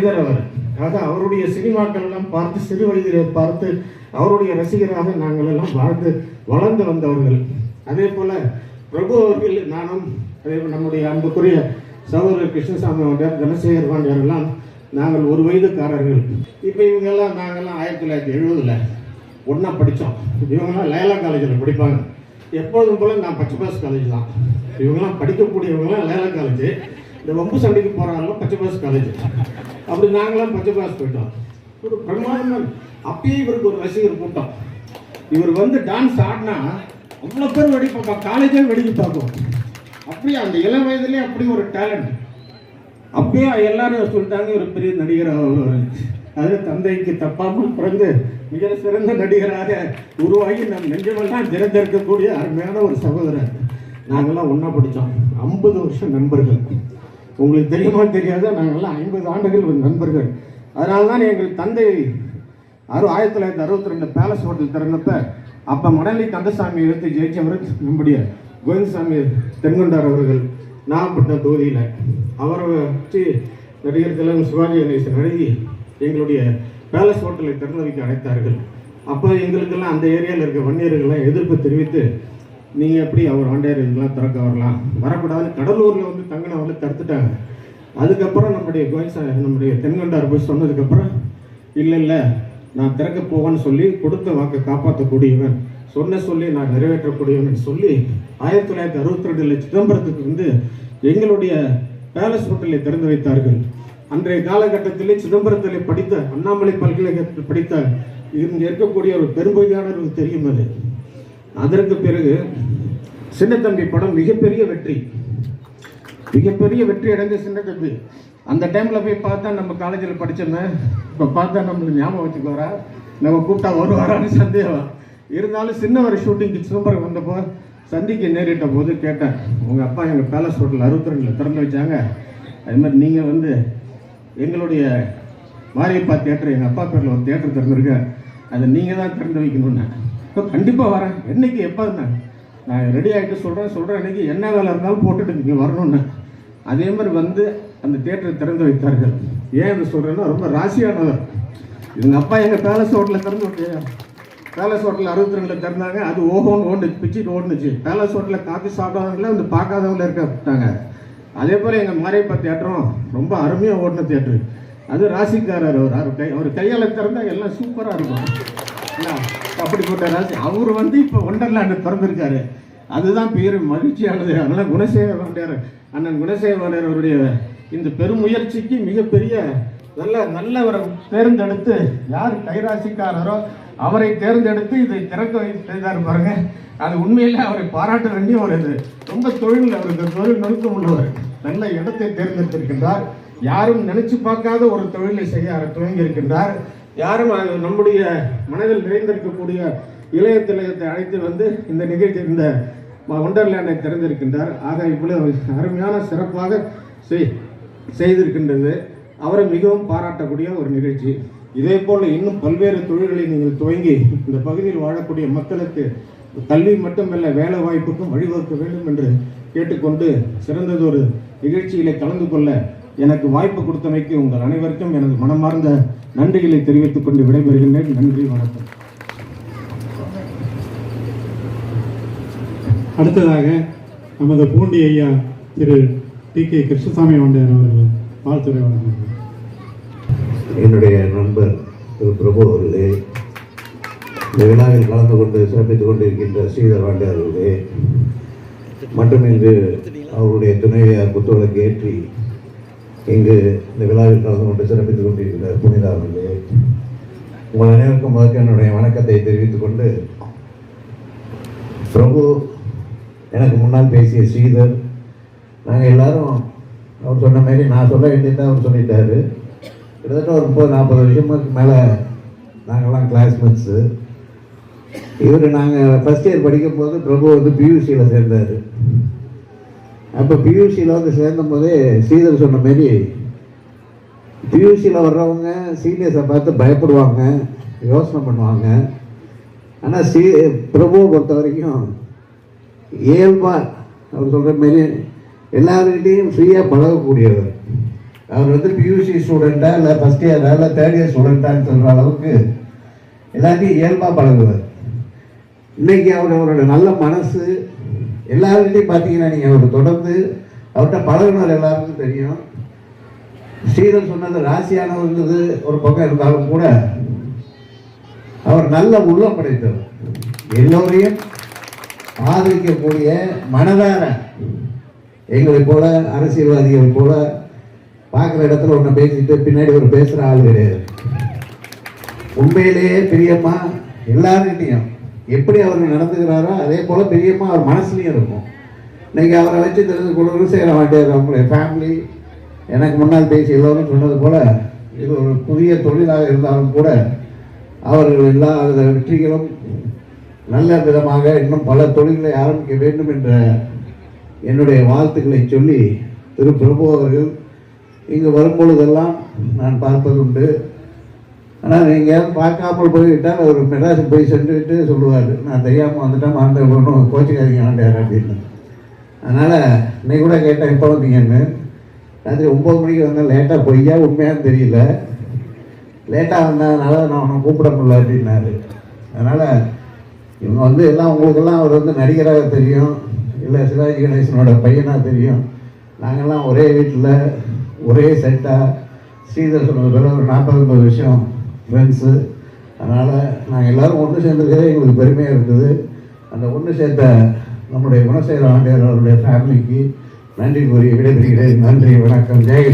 மனிதர் அவர். அதாவது அவருடைய சினிமாக்கள் எல்லாம் பார்த்து சிறு வயதிலே பார்த்து அவருடைய ரசிகராக நாங்கள் எல்லாம் வாழ்ந்து வளர்ந்து வந்தவர்கள். அதே போல பிரபு அவர்கள் நானும் அதே நம்முடைய அன்புக்குரிய சகோதரர் கிருஷ்ணசாமி வாண்டியார் தனசேகர் வாண்டியார் எல்லாம் நாங்கள் ஒரு வயதுக்காரர்கள். இப்போ இவங்கெல்லாம் நாங்கள்லாம் ஆயிரத்தி தொள்ளாயிரத்தி எழுபதில் ஒன்றா படித்தோம் இவங்கெல்லாம் லைலா காலேஜில் படிப்பாங்க. எப்போதும் போல நான் பச்சை பாஸ் காலேஜ் தான். இவங்கெல்லாம் படிக்கக்கூடியவங்களாம் லைலா காலேஜ். இந்த வம்பு சண்டைக்கு போகிறாங்க பச்சை பாஸ் காலேஜ் அப்படி நாங்களாம் பச்சை பாஸ் போயிட்டோம். ஒரு பிரம்மாண்டம் அப்பயே இவருக்கு ஒரு ரசிகர் கூட்டம். இவர் வந்து டான்ஸ் ஆடினா அவ்வளோ பேர் வெடி பார்ப்போம் காலேஜே வெடிக்க பார்ப்போம் அப்படியே அந்த இளம் வயதுலேயே அப்படி ஒரு டேலண்ட் அப்பயே எல்லாரும் சொல்லிட்டாங்க ஒரு பெரிய நடிகர் அவர் அது தந்தைக்கு தப்பாமல் பிறந்து மிக சிறந்த நடிகராக உருவாகி நம் நெஞ்சமெல்லாம் திறந்திருக்கக்கூடிய அருமையான ஒரு சகோதரர். நாங்கெல்லாம் ஒன்றா படித்தோம் ஐம்பது வருஷம் நண்பர்கள். உங்களுக்கு தெரியுமா தெரியாத? நாங்கள்லாம் ஐம்பது ஆண்டுகள் ஒரு நண்பர்கள். அதனால தான் எங்கள் தந்தை அறு ஆயிரத்தி தொள்ளாயிரத்தி அறுபத்தி ரெண்டு பேலஸ் ஹோட்டல் திறந்தப்ப அப்போ மடலி கந்தசாமி எடுத்து ஜெயிச்சவர் நம்முடைய கோவிந்தசாமி தென்கொண்டார் அவர்கள். நாகப்பட்டினம் தொகுதியில் அவரை வச்சு நடிகர் திலகம் சிவாஜி கணேசன் எழுதி எங்களுடைய பேலஸ் ஹோட்டலை திறந்து வைக்க அழைத்தார்கள். அப்போ எங்களுக்கெல்லாம் அந்த ஏரியாவில் இருக்க வன்னியர்கள்லாம் எதிர்ப்பு தெரிவித்து நீங்கள் எப்படி அவர் ஆண்டையர் இதெல்லாம் திறக்க வரலாம்? வரக்கூடாதுன்னு கடலூரில் வந்து தங்கினவங்கள தடுத்துட்டாங்க. அதுக்கப்புறம் நம்முடைய கோயிசா நம்முடைய தென்கண்டார் போய் சொன்னதுக்கப்புறம் இல்லை இல்லை நான் திறக்க போவேன்னு சொல்லி கொடுத்த வாக்கை காப்பாற்றக்கூடியவன். சொன்ன சொல்லி நான் நிறைவேற்றக்கூடியவன். சொல்லி ஆயிரத்தி தொள்ளாயிரத்தி அறுபத்தி ரெண்டில் சிதம்பரத்துக்கு வந்து எங்களுடைய பேலஸ் ஹோட்டலை திறந்து வைத்தார்கள். அன்றைய காலகட்டத்திலே சிதம்பரத்தில் படித்த அண்ணாமலை பல்கலைக்கழகத்தில் படித்த இங்கே இருக்கக்கூடிய ஒரு பெரும்பகுதியானவர்களுக்கு தெரியும் அது. அதற்கு பிறகு சின்னத்தம்பி படம் மிகப்பெரிய வெற்றி. மிகப்பெரிய வெற்றி அடைந்த சின்னத்தம்பி அந்த டைமில் போய் பார்த்தா நம்ம காலேஜில் படித்தோமே இப்போ பார்த்தா நம்மளுக்கு ஞாபகம் வச்சுக்கோரா? நம்ம கூப்பிட்டா வருவாரான்னு சந்தேகம். இருந்தாலும் சின்ன ஒரு ஷூட்டிங்க்கு சிதம்பரம் வந்தப்போ சந்திக்க நேரிட்ட போது கேட்டேன் உங்கள் அப்பா எங்கள் பேலஸ் ஹோட்டல் அறுபத்தி ரெண்டில் திறந்து வச்சாங்க. அது மாதிரி நீங்கள் வந்து எங்களுடைய மாரியப்பா தேட்டர் எங்கள் அப்பா பேரில் ஒரு தேட்டர் திறந்துருக்கேன் அதை நீங்கள் தான் திறந்து வைக்கணும்னு. இப்போ கண்டிப்பாக வரேன். என்னைக்கு எப்போதுண்ணே நான் ரெடி ஆகிட்டு சொல்கிறேன் சொல்கிறேன் அன்றைக்கி என்ன வேலை இருந்தாலும் போட்டுட்டு நீங்கள் வரணும்னு. அதே மாதிரி வந்து அந்த தேட்டரை திறந்து வைத்தார்கள். ஏன் என்று சொல்கிறேன்னா ரொம்ப ராசியானவர். இவங்க அப்பா எங்கள் பேலஸ் ஹோட்டலில் திறந்து விட்டு பேலஸ் ஹோட்டலில் அறுபத்தி ரெண்டில் திறந்தாங்க. அது ஓஹோன்னு ஓடுச்சு பிச்சுட்டு ஓடுனுச்சு பேலஸ் ஹோட்டலில் காஃபி சாப்பிட்டவங்களே வந்து பார்க்காதவங்கள இருக்க விட்டாங்க அதே போல் எங்கள் மாரியப்பா தேட்டரும் ரொம்ப அருமையாக ஓடின தேட்டரு அது ராசிக்காரர் அவர் அவர் கை அவர் கையால் திறந்தால் எல்லாம் சூப்பராக இருக்கும். அப்படிப்பட்ட ராசி அவர் வந்து இப்போ ஒண்டர்லாண்டு திறந்திருக்காரு. அதுதான் பேர் மகிழ்ச்சியானது. அதனால் குணசேகர அண்ணன் குணசேகர அவருடைய இந்த பெருமுயற்சிக்கு மிகப்பெரிய நல்ல நல்லவரை தேர்ந்தெடுத்து யார் கைராசிக்காரரோ அவரை தேர்ந்தெடுத்து இதை திறக்க செய்தார் பாருங்க. அது உண்மையிலே அவரை பாராட்ட வேண்டிய ஒரு இது. ரொம்ப தொழில் அவருக்கு தொழில் நுணுக்கம் உள்ளவர். நல்ல இடத்தை தேர்ந்தெடுத்திருக்கின்றார். யாரும் நினைச்சு பார்க்காத ஒரு தொழிலை செய்ய அவர் துவங்கி இருக்கின்றார் யாரும் நம்முடைய மனதில் நிறைந்திருக்கக்கூடிய இளைய தலையத்தை அழைத்து வந்து இந்த நிகழ்ச்சி இந்த ஒண்டர்லேண்டை திறந்திருக்கின்றார். ஆக இவ்வளவு அருமையான சிறப்பாக செய்- செய்திருக்கின்றது. அவரை மிகவும் பாராட்டக்கூடிய ஒரு நிகழ்ச்சி. இதே போல் இன்னும் பல்வேறு தொழில்களை நீங்கள் துவங்கி இந்த பகுதியில் வாழக்கூடிய மக்களுக்கு கல்வி மட்டுமல்ல வேலை வாய்ப்புக்கும் வழிவகுக்க வேண்டும் என்று கேட்டுக்கொண்டு சிறந்ததொரு நிகழ்ச்சியிலே கலந்து கொள்ள எனக்கு வாய்ப்பு கொடுத்தமைக்கு உங்கள் அனைவருக்கும் எனது மனமார்ந்த நன்றிகளை தெரிவித்துக் கொண்டு விடைபெறுகின்றேன். நன்றி வணக்கம். அடுத்ததாக நமது பூண்டி ஐயா திரு டி கே கிருஷ்ணசாமி வாண்டியார் அவர்கள் வாழ்த்துறை வழங்குகிறார். என்னுடைய நண்பர் திரு பிரபு அவர்களே இந்த விழாவில் கலந்து கொண்டு சிறப்பித்துக் கொண்டிருக்கின்ற ஸ்ரீதர் வாண்டியார் அவர்களே மற்றும் இங்கு அவருடைய துணைவியார் புத்துவிளக்கு ஏற்றி இங்கு இந்த விழாவில் கலந்து கொண்டு சிறப்பித்துக் கொண்டிருக்கிறார் புனிதா அவர்களே உங்கள் அனைவருக்கும் முதற்க என்னுடைய வணக்கத்தை தெரிவித்துக் கொண்டு பிரபு எனக்கு முன்னால் பேசிய ஸ்ரீதர் நாங்கள் எல்லாரும் அவர் சொன்ன மாதிரி நான் சொல்ல வேண்டியதை அவர் சொல்லிட்டாரு. கிட்டத்தட்ட ஒரு முப்பது நாற்பது வருஷமுக்கு மேலே நாங்கள்லாம் கிளாஸ்மேட்ஸு இவர் நாங்கள் ஃபஸ்ட் இயர் படிக்கும் போது பிரபு வந்து பியூசியில் சேர்ந்தார். அப்போ பியூசியில் வந்து சேர்ந்தபோதே ஸ்ரீதர் சொன்ன மாரி பியூசியில் வர்றவங்க சீனியர்ஸை பார்த்து பயப்படுவாங்க யோசனை பண்ணுவாங்க. ஆனால் ஸ்ரீ பிரபுவை பொறுத்த வரைக்கும் இயல்பா அவர் சொல்கிற மாரி எல்லாருக்கிட்டையும் ஃப்ரீயாக பழகக்கூடியவர். அவர் வந்து பியூசி ஸ்டூடெண்ட்டா இல்லை ஃபஸ்ட் இயரா இல்லை தேர்ட் இயர் ஸ்டூடெண்ட்டான்னு சொல்கிற அளவுக்கு எல்லாத்தையும் இயல்பாக பழகுவார். இன்றைக்கி அவர் அவரோட நல்ல மனசு எல்லாருக்கிட்டையும் பார்த்தீங்கன்னா நீங்கள் அவர் தொடர்ந்து அவர்கிட்ட பழகுனர் எல்லாருக்கும் தெரியும். ஸ்ரீதர் சொன்னது ராசியானவர்ன்றது ஒரு பக்கம் இருந்தாலும் கூட அவர் நல்ல உள்ளம் படைத்தவர். எல்லோரையும் ஆதரிக்கக்கூடிய மனதார. எங்களை போல அரசியல்வாதிகள் போல பார்க்குற இடத்துல ஒன்று பேசிட்டு பின்னாடி ஒரு பேசுகிற ஆள் கிடையாது. உண்மையிலேயே பிரியமா எல்லாருக்கிட்டையும் எப்படி அவர் நடந்துக்கிறாரோ அதே போல பெரியம்மா அவர் மனசுலையும் இருக்கும். இன்னைக்கு அவரை வச்சு தெரிஞ்சு கொள்வது சேர மாட்டேன் அவங்களுடைய ஃபேமிலி எனக்கு முன்னால் பேசி எல்லோரும் சொன்னது போல இது ஒரு புதிய தொழிலாக இருந்தாலும் கூட அவர்கள் எல்லா வித வெற்றிகளும் நல்ல விதமாக இன்னும் பல தொழில்களை ஆரம்பிக்க வேண்டும் என்ற என்னுடைய வாழ்த்துக்களை சொல்லி திரு பிரபு அவர்கள் இங்கு வரும்பொழுதெல்லாம் நான் பார்ப்பதுண்டு. ஆனால் நீங்கள் பார்க்காமல் போய்விட்டால் அவர் மெட்ராஸுக்கு போய் சென்றுட்டு சொல்லுவார். நான் தெரியாமல் வந்துட்டேன் ஆண்டை ஒன்றும் கோச்சிக்காதீங்க ஆண்டார் அப்படின்னு. அதனால் இன்னைக்கு கூட கேட்டேன் இப்போ வந்தீங்கன்னு? ராத்திரி ஒம்பது மணிக்கு வந்தேன். லேட்டாக பொய்யா உண்மையான்னு தெரியல. லேட்டாக வந்ததுனால நான் உன்னை கூப்பிட முடியல அப்படின்னாரு. அதனால் இவங்க வந்து எல்லாம் உங்களுக்கெல்லாம் அவர் வந்து நடிகராக தெரியும். இல்லை சிவாஜி கணேசனோட பையனாக தெரியும். நாங்கள்லாம் ஒரே வீட்டில் ஒரே செட்டாக ஸ்ரீதர் சொன்னது பிறகு ஒரு நாற்பது வருஷம் ஃப்ரெண்ட்ஸு அதனால் நாங்கள் எல்லோரும் ஒன்று சேர்ந்ததே எங்களுக்கு பெருமையாக இருக்குது அந்த ஒன்று சேர்த்த நம்முடைய குணசேகர ஆண்டியார் அவருடைய ஃபேமிலிக்கு நன்றி கூறி விடைபெறுகிறேன். நன்றி வணக்கம். ஜெய்